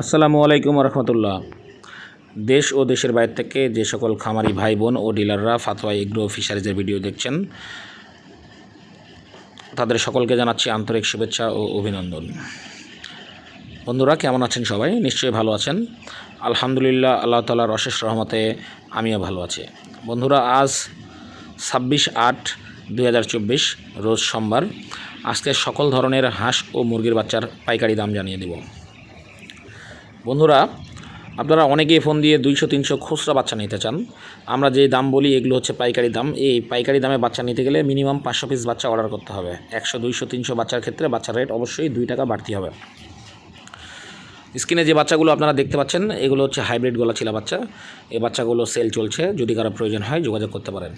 আসসালামু আলাইকুম রহমতুল্লাহ। দেশ ও দেশের বাইরে থেকে যে সকল খামারি ভাই বোন ও ডিলাররা ফাতোয়া এগ্রো ফিশারিজের ভিডিও দেখছেন, তাদের সকলকে জানাচ্ছি আন্তরিক শুভেচ্ছা ও অভিনন্দন। বন্ধুরা, কেমন আছেন সবাই? নিশ্চয়ই ভালো আছেন। আলহামদুলিল্লাহ, আল্লাহ তালার অশেষ রহমতে আমিও ভালো আছি। বন্ধুরা, আজ ছাব্বিশ আট দুই রোজ সোমবার। আজকে সকল ধরনের হাঁস ও মুরগির বাচ্চার পাইকারি দাম জানিয়ে দেব। বন্ধুরা, আপনারা অনেকেই ফোন দিয়ে দুইশো, তিনশো খুচরা বাচ্চা নিতে চান। আমরা যে দাম বলি, এগুলো হচ্ছে পাইকারি দাম। এই পাইকারি দামে বাচ্চা নিতে গেলে মিনিমাম পাঁচশো পিস বাচ্চা অর্ডার করতে হবে। একশো, দুইশো, তিনশো বাচ্চার ক্ষেত্রে বাচ্চার রেট অবশ্যই দুই টাকা বাড়তি হবে। স্ক্রিনে যে বাচ্চাগুলো আপনারা দেখতে পাচ্ছেন, এগুলো হচ্ছে হাইব্রিড গলা ছিলা বাচ্চা। এই বাচ্চাগুলো সেল চলছে। যদি কারও প্রয়োজন হয়, যোগাযোগ করতে পারেন।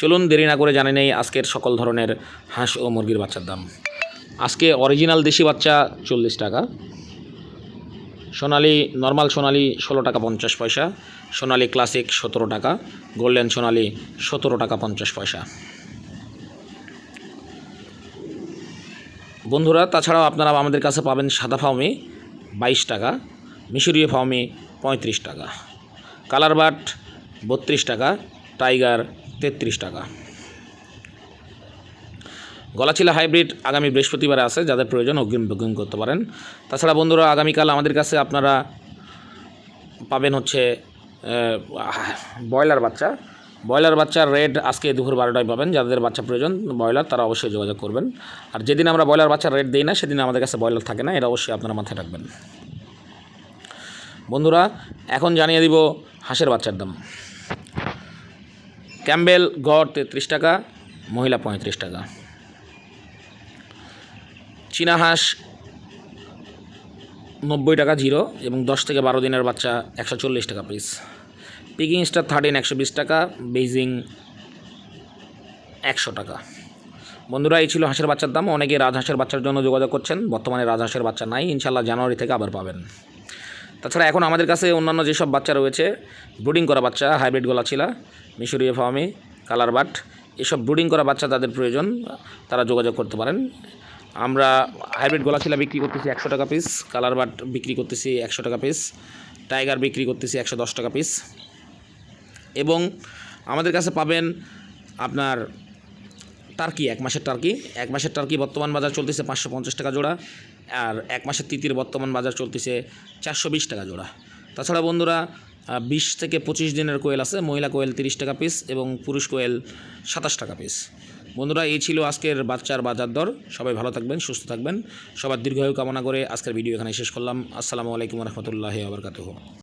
চলুন, দেরি না করে জানে নেই আজকের সকল ধরনের হাঁস ও মুরগির বাচ্চার দাম। আজকে অরিজিনাল দেশি বাচ্চা চল্লিশ টাকা। সোনালি নর্মাল সোনালি ষোলো টাকা পঞ্চাশ পয়সা, সোনালি ক্লাসিক সতেরো টাকা গোল্ডেন সোনালি সতেরো টাকা পঞ্চাশ পয়সা। বন্ধুরা, তাছাড়াও আপনারা আমাদের কাছে পাবেন সাদা ফাউমি বাইশ টাকা, মিশরীয় ফাউমি পঁয়ত্রিশ টাকা, কালার বাট বত্রিশ টাকা, টাইগার তেত্রিশ টাকা। গলাচিলা হাইব্রিড আগামী বৃহস্পতিবার আছে, যাদের প্রয়োজন অগ্রিম বুকিং করতে পারেন। তাছাড়া বন্ধুরা, আগামীকাল আমাদের কাছে আপনারা পাবেন হচ্ছে ব্রয়লার বাচ্চা। ব্রয়লার বাচ্চার রেট আজকে দুপুর বারোটায় পাবেন, যাদের বাচ্চা প্রয়োজন ব্রয়লার, তারা অবশ্যই যোগাযোগ করবেন। আর যেদিন আমরা ব্রয়লার বাচ্চার রেট দিই না, সেদিন আমাদের কাছে ব্রয়লার থাকে না, এটা অবশ্যই আপনারা মাথায় রাখবেন। বন্ধুরা, এখন জানিয়ে দিব হাঁসের বাচ্চার দাম। ক্যাম্বেল গড় তেত্রিশ টাকা, মহিলা পঁয়ত্রিশ টাকা। চীনা হাঁস নব্বই টাকা জিরো এবং দশ থেকে বারো দিনের বাচ্চা একশো চল্লিশ টাকা পিস পিকিং স্টার থার্টিন একশো বিশ টাকা বেইজিং একশো টাকা। বন্ধুরা, এই ছিল হাঁসের বাচ্চার দাম। অনেকে রাজহাঁসের বাচ্চার জন্য যোগাযোগ করছেন। বর্তমানে রাজহাঁসের বাচ্চা নাই। ইনশাল্লাহ জানুয়ারি থেকে আবার পাবেন। তাছাড়া এখন আমাদের কাছে অন্যান্য যেসব বাচ্চা রয়েছে, ব্রুডিং করা বাচ্চা, হাইব্রিড গলাছিলা, মিশরীয় ফার্মি কালার বাট, এসব ব্রুডিং করা বাচ্চা তাদের প্রয়োজন। তারা যোগাযোগ করতে পারেন। আমরা হাইব্রিড গলাছিলা বিক্রি করতেছি একশো টাকা পিস কালার বাট বিক্রি করতেছি একশো টাকা পিস টাইগার বিক্রি করতেছি একশো দশ টাকা পিস এবং আমাদের কাছে পাবেন আপনার টার্কি, এক মাসের টার্কি। এক মাসের টার্কি বর্তমান বাজার চলতেছে পাঁচশো পঞ্চাশ টাকা জোড়া আর এক মাসের তিতির বর্তমান বাজার চলতেছে চারশো বিশ টাকা জোড়া। তাছাড়া বন্ধুরা বিশ থেকে পঁচিশ দিনের কোয়েল আছে, মহিলা কোয়েল তিরিশ টাকা পিস এবং পুরুষ কোয়েল সাতাশ টাকা পিস বন্ধুরা, এই ছিল আজকের বাচ্চার বাজার দর। সবাই ভালো থাকবেন, সুস্থ থাকবেন। সবার দীর্ঘায়ু কামনা করে আজকের ভিডিও এখানে শেষ করলাম। আসসালামু আলাইকুম রহমতুল্লাহ আবরকাতহ